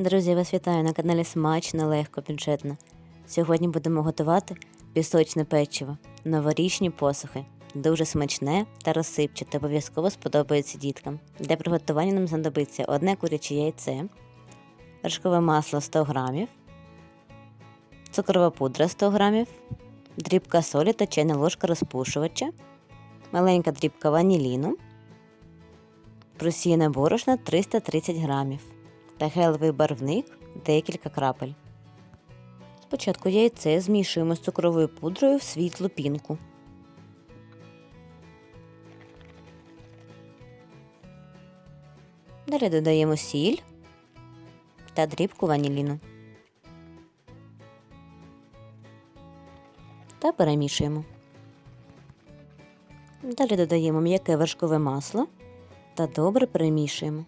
Друзі, вас вітаю на каналі Смачно, легко, бюджетно. Сьогодні будемо готувати пісочне печиво, новорічні посухи. Дуже смачне та розсипчате, обов'язково сподобається діткам. Для приготування нам знадобиться одне куряче яйце, вершкове масло 100 г, цукрова пудра 100 г, дрібка солі та чайна ложка розпушувача, маленька дрібка ваніліну, просіяне борошно 330 грамів та гелевий барвник декілька крапель. Спочатку яйце змішуємо з цукровою пудрою в світлу пінку. Далі додаємо сіль та дрібку ваніліну. Та перемішуємо. Далі додаємо м'яке вершкове масло та добре перемішуємо.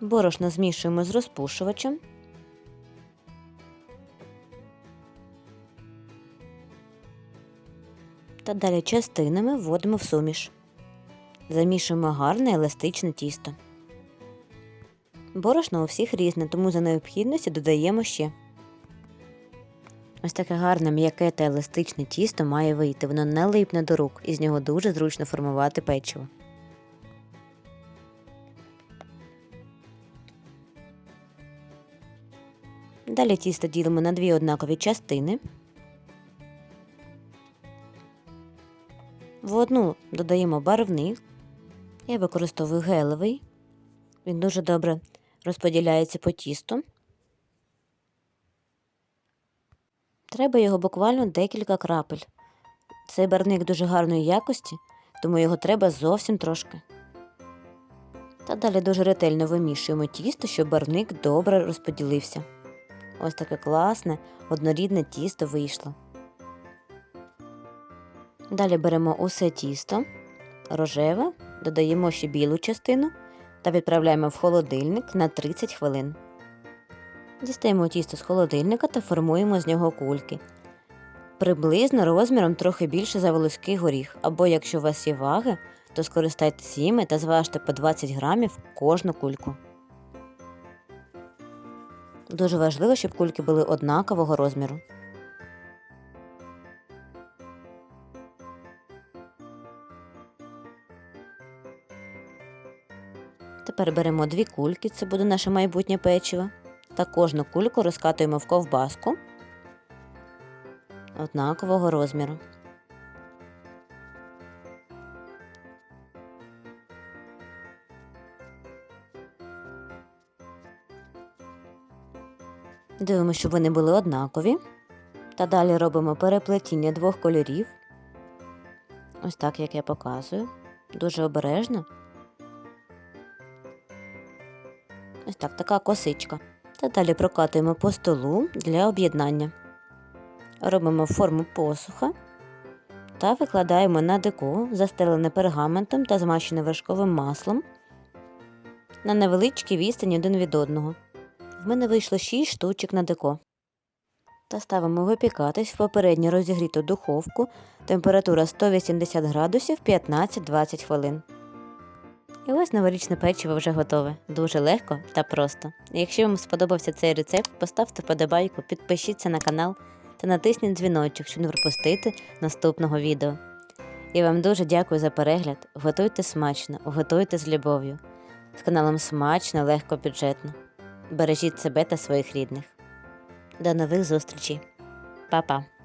Борошно змішуємо з розпушувачем. Та далі частинами вводимо в суміш. Замішуємо гарне еластичне тісто. Борошно у всіх різне, тому за необхідності додаємо ще. Ось таке гарне м'яке та еластичне тісто має вийти, воно не липне до рук і з нього дуже зручно формувати печиво. Далі тісто ділимо на дві однакові частини. В одну додаємо барвник. Я використовую гелевий. Він дуже добре розподіляється по тісту. Треба його буквально декілька крапель. Цей барвник дуже гарної якості, тому його треба зовсім трошки. Та далі дуже ретельно вимішуємо тісто, щоб барвник добре розподілився. Ось таке класне, однорідне тісто вийшло. Далі беремо усе тісто, рожеве, додаємо ще білу частину та відправляємо в холодильник на 30 хвилин. Дістаємо тісто з холодильника та формуємо з нього кульки. Приблизно розміром трохи більше за волоський горіх, або якщо у вас є ваги, то скористайтеся їми та зважте по 20 грамів кожну кульку. Дуже важливо, щоб кульки були однакового розміру. Тепер беремо дві кульки, це буде наше майбутнє печиво, та кожну кульку розкатуємо в ковбаску однакового розміру. Дивимося, щоб вони були однакові. Та далі робимо переплетіння двох кольорів. Ось так, як я показую. Дуже обережно. Ось так, така косичка. Та далі прокатуємо по столу для об'єднання. Робимо форму посуха та викладаємо на деко, застелене пергаментом та змащене вершковим маслом на невеличкій відстані один від одного. В мене вийшло 6 штучок на деко. Та ставимо випікатись в попередньо розігріту духовку, температура 180 градусів 15-20 хвилин. І ось новорічне печиво вже готове. Дуже легко та просто. Якщо вам сподобався цей рецепт, поставте вподобайку, підпишіться на канал та натисніть дзвіночок, щоб не пропустити наступного відео. І вам дуже дякую за перегляд. Готуйте смачно, готуйте з любов'ю. З каналом смачно, легко, бюджетно. Бережіть себе та своїх рідних. До нових зустрічей. Па-па!